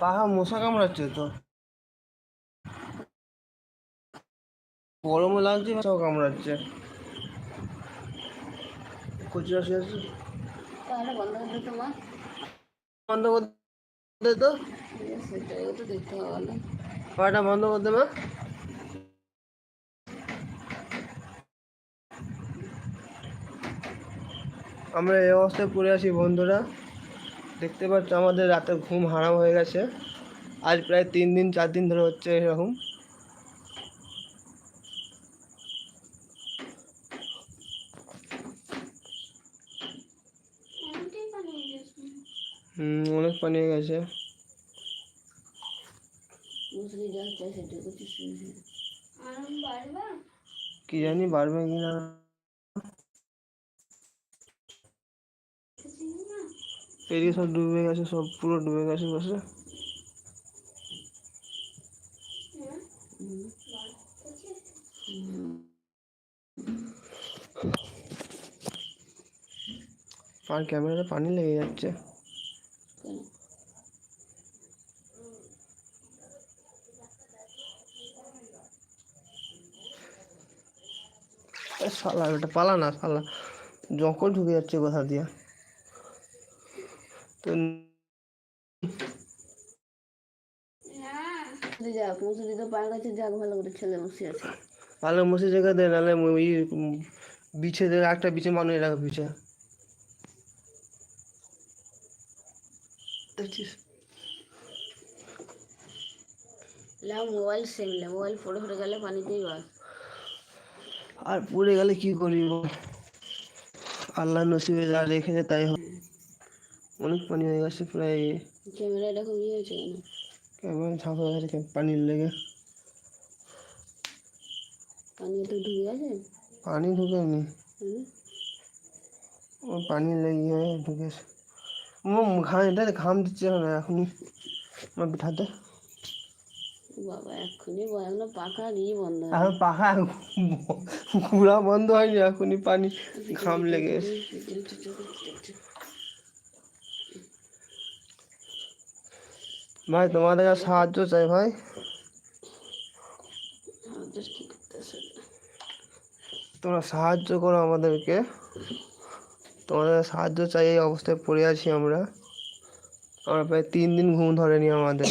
পাহা মশা কামড়াচ্ছে তো। গরমও লাগছে মশাও কামড়াচ্ছে। কচুরা শুয়ে আছে? বন্ধ করে দিতে মা। বন্ধ করতে তো। পাটা বন্ধ করতে মা। আমরা এই অবস্থায় পড়ে আছি বন্ধুরা। দেখতে পাচ্ছ আমাদের রাতে ঘুম হারাম হয়ে গেছে। আজ প্রায় তিন দিন চার দিন ধরে হচ্ছে এরকম। হুম অনেক পানি হয়ে গেছে। কি জানি বাড়বে কি না। এদিকে সব ডুবে গেছে, সব পুরো ডুবে গেছে বসে আর ক্যামেরাতে পানি লেগে যাচ্ছে। শালা ওটা পালা না, শালা। জঙ্কল ঢুকে যাচ্ছে কোথা দিয়ে? তো যাক মুসলি তো গেছে যাক ভালো করে ছেলে বসে আছে। ভালো জায়গা দে নাহলে ওই বিছে দে একটা বিছে মানুষ রাখা লাও মোবাইল মোবাইল পড়ে পড়ে গেলে পানিতেই বাস। আর পড়ে গেলে কি করিব আল্লাহ নসিবে যা রেখেছে তাই হবে অনেক পানি হয়ে গেছে প্রায়। ক্যামেরা এরকম ইয়ে হয়েছে কেন? কেমন ছাপা গেছে পানির লেগে। পানি তো ঢুকে আছে? পানি ঢুকেনি। ও পানি লেগে হয়ে ঢুকেছে। ঘাম এটা ঘাম দিচ্ছে না এখনই। আমার পিঠাতে। বাবা এক্ষুনি ব- এখনও পাখা দিয়ে বন্ধ হয়। এখন পাখা ঘোরা বন্ধ হয়নি এখনই পানি ঘাম লেগে গেছে ভাই তোমাদের কাছে সাহায্য চাই ভাই। তোমরা সাহায্য করো আমাদেরকে। তোমাদের সাহায্য চাই এই অবস্থায় পড়ে আছি আমরা। আমরা প্রায় তিন দিন ঘুম ধরেনি আমাদের।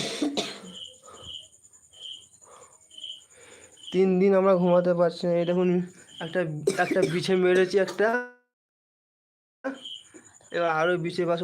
তিন দিন আমরা ঘুমাতে পারছি না। এই দেখুন একটা একটা বিছে মেরেছি একটা। এবার আরও বিছে পাশে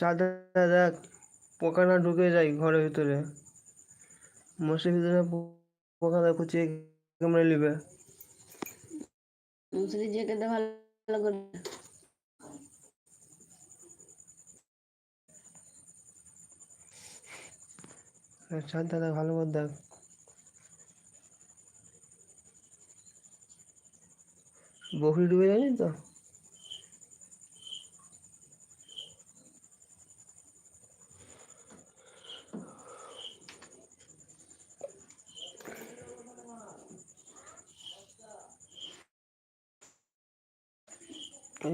চাঁদা দেখ পোকা না ঢুকে যায় ঘরের ভিতরে। মশার ভিতরে পোকা দেখ কুচিয়ে কামড়ে নিবে? মুসলি জেকে দে ভালো করে। চাঁদ দাদা ভালো করে দেখ। বকরি ডুবে যায়নি তো?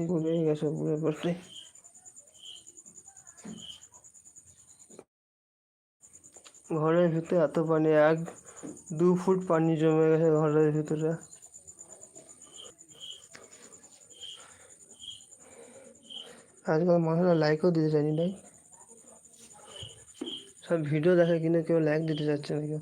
ডুবে গেছে পুরো পড়তে। ঘরের ভিতরে এত পানি, এক দু ফুট পানি জমে গেছে ঘরের ভিতরে। আজকাল মানুষরা লাইকও দিতে চায়নি তাই সব ভিডিও দেখে কিন্তু কেউ লাইক দিতে চাচ্ছে না কেউ।